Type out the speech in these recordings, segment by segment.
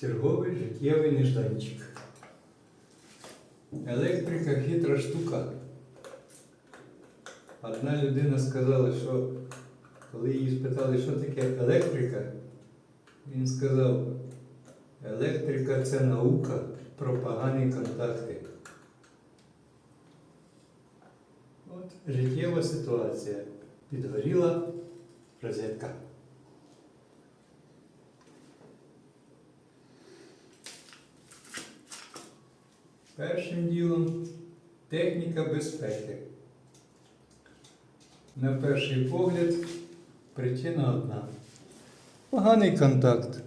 Черговий життєвий нежданчик. Електрика хитра штука. Одна людина сказала, що коли її спитали, що таке електрика, він сказав, електрика це наука про погані контакти. От життєва ситуація. Підгоріла розетка. Першим ділом техніка безпеки. На перший погляд причина одна. Поганий контакт.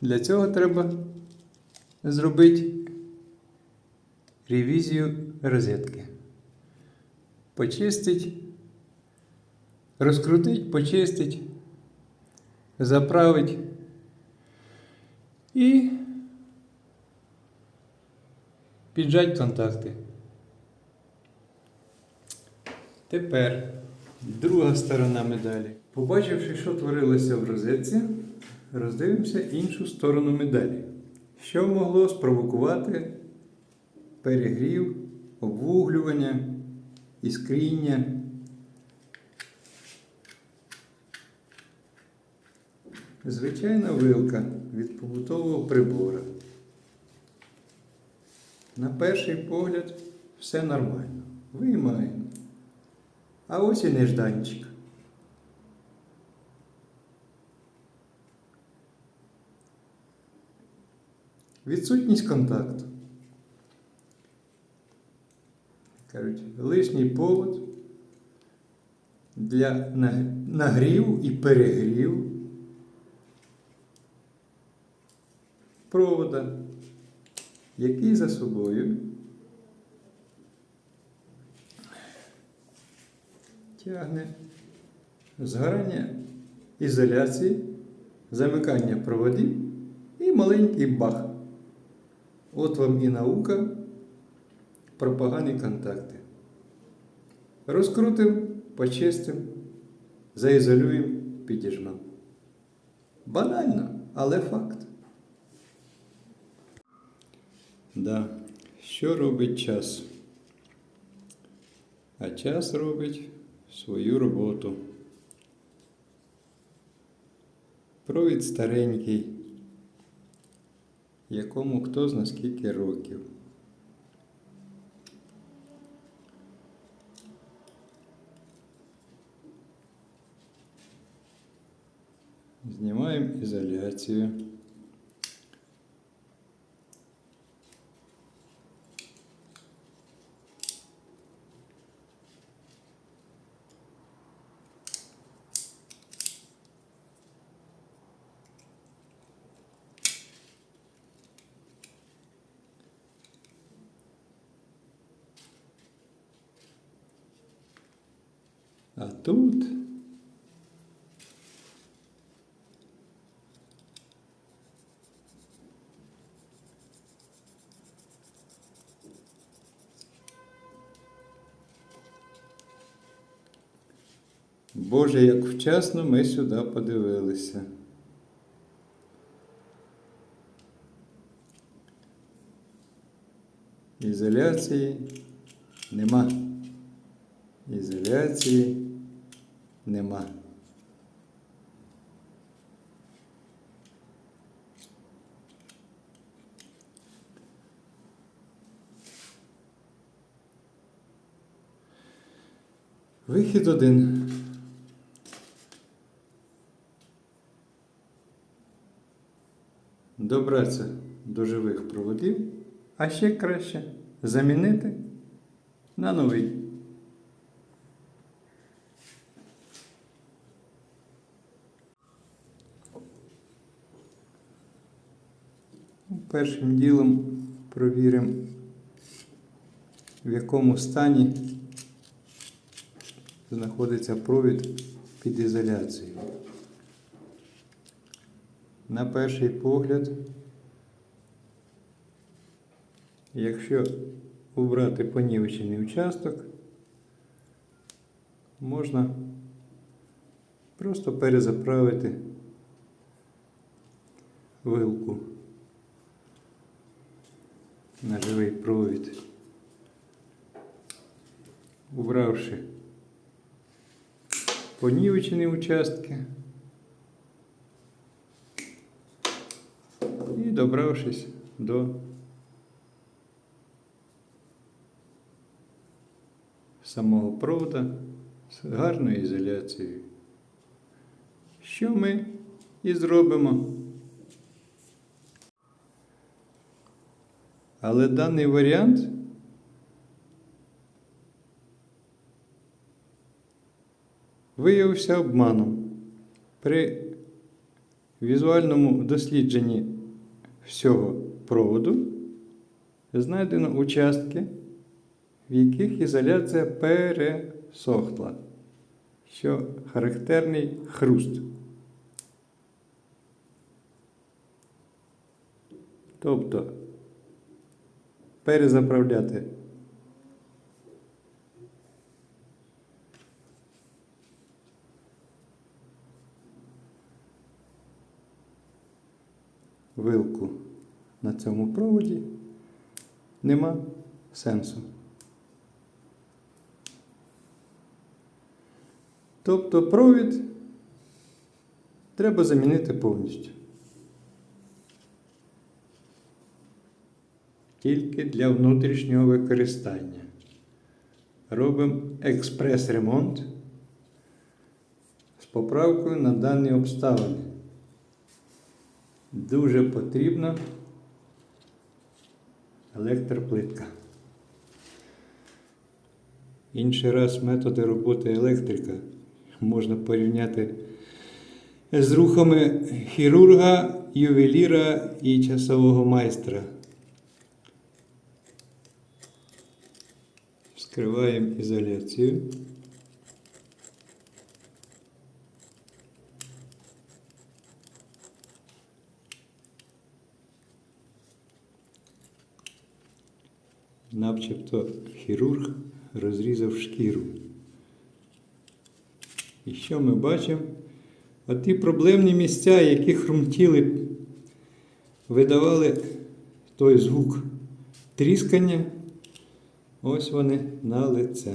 Для цього треба зробити ревізію розетки. Почистить, розкрутить, почистить, заправить і піджать контакти. Тепер друга сторона медалі. Побачивши, що творилося в розетці, роздивимося іншу сторону медалі. Що могло спровокувати перегрів, обвуглювання, іскріння. Звичайна вилка від побутового прибора. На перший погляд все нормально. Виймаємо. А ось і нежданчик. Відсутність контакту. Кажуть, лишній повод для наг- нагріву і перегріву провода, який за собою тягне згорання ізоляції, замикання проводів і маленький бах. От вам і наука про погані контакти. Розкрутимо, почистимо, заізолюємо, підіжмемо. Банально, але факт. Да. Що робить час? А час робить свою роботу. Провід старенький, якому хто зна скільки років. Знімаємо ізоляцію. А тут Боже, як вчасно ми сюди подивилися. Ізоляції нема. Ізоляції нема. Вихід один. Добратися до живих проводів, а ще краще замінити на новий. Першим ділом провіримо, в якому стані знаходиться провід під ізоляцією. На перший погляд, якщо убрати понівечений участок, можна просто перезаправити вилку на живий провід. Убравши понівечені участки і добравшись до самого провода з гарною ізоляцією. Що ми і зробимо. Але даний варіант виявився обманом. При візуальному дослідженні всього проводу знайдено участки, в яких ізоляція пересохла, що характерний хруст. Тобто перезаправляти вилку на цьому проводі нема сенсу. Тобто провід треба замінити повністю. Тільки для внутрішнього використання. Робимо експрес-ремонт з поправкою на дані обставини. Дуже потрібна електроплитка. Інший раз методи роботи електрика можна порівняти з рухами хірурга, ювеліра і часового майстра. Вскриваємо ізоляцію. Начебто хірург розрізав шкіру. І що ми бачимо? А ті проблемні місця, які хрумтіли, видавали той звук тріскання, ось вони на лице.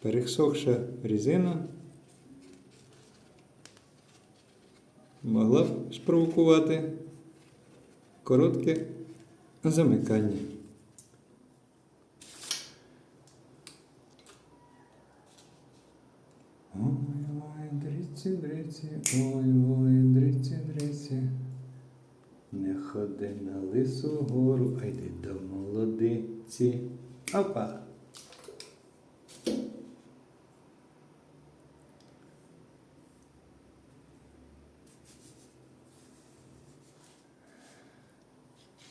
Пересохша резина могла б спровокувати коротке замикання. Ходи на лису гору, а йди до молодиці. Опа!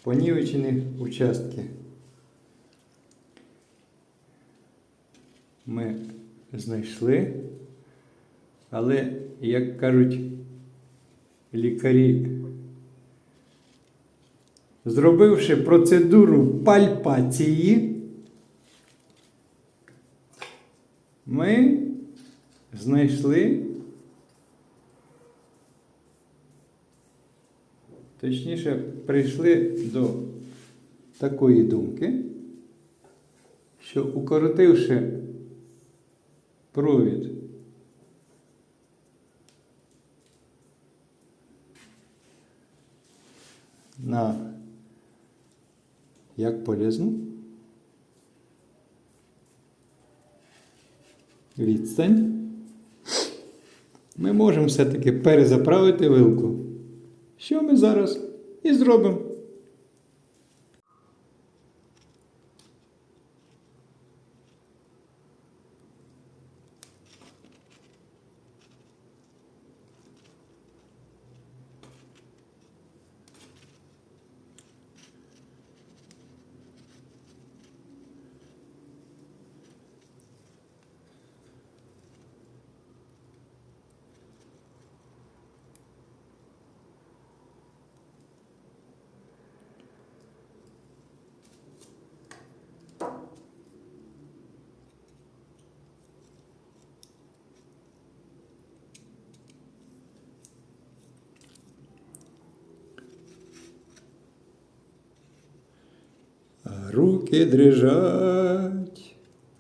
Понівечені участки. Ми знайшли, але, як кажуть лікарі, зробивши процедуру пальпації, ми знайшли, точніше, прийшли до такої думки, що укоротивши провід на як полезну відстань, ми можемо все-таки перезаправити вилку. Що ми зараз і зробимо. руки дрижать,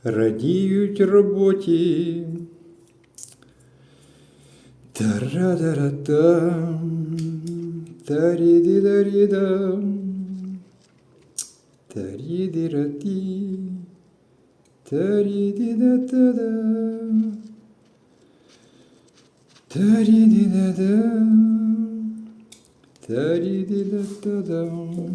радіють роботі. Та-ра-да-ра-там, та-рі-ді-да-рі-дам, та-рі-ді-ра-ті, та-рі-ді-да-та-дам, та-рі-ді-да-дам, та-рі-ді-да-та-дам.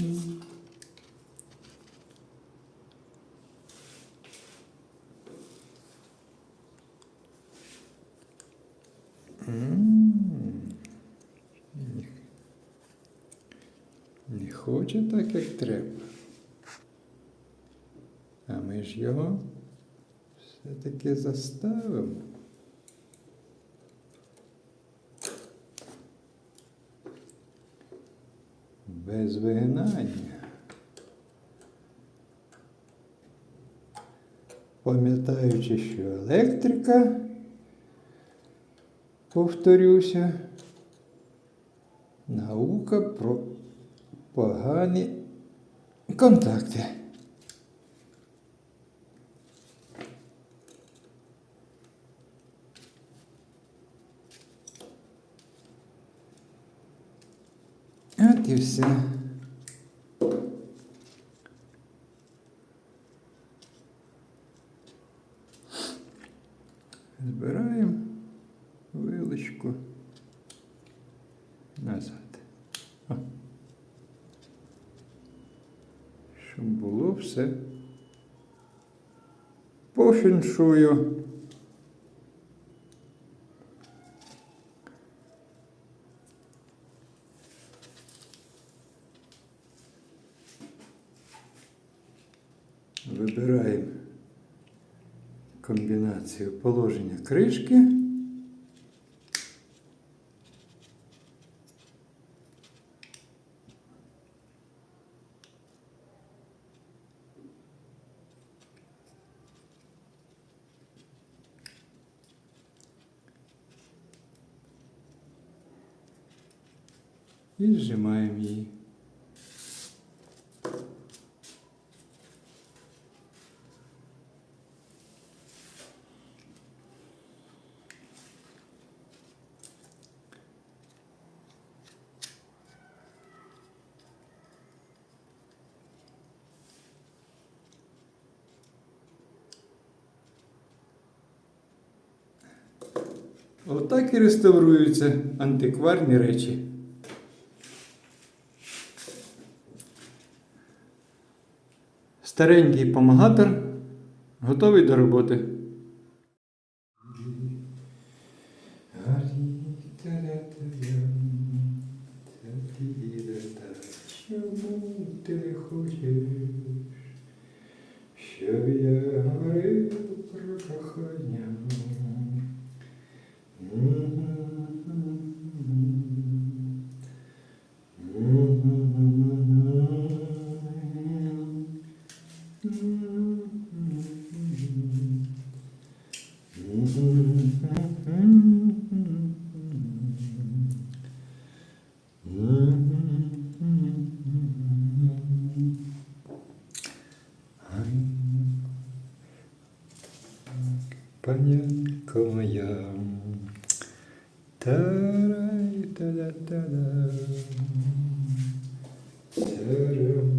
Не хоче так, як треба. А ми ж його все-таки заставимо. Без вигинання. Пам'ятаючи, що електрика, повторюся, наука про погані контакти. От і все. Збираємо вилочку назад. Щоб було все по фіншую. Вибираємо комбінацію положення кришки. І зжимаємо її. Отак і реставруються антикварні речі. Старенький помагатор готовий до роботи. Панянко моя. Та-рай-та-да-та-да. Тарам.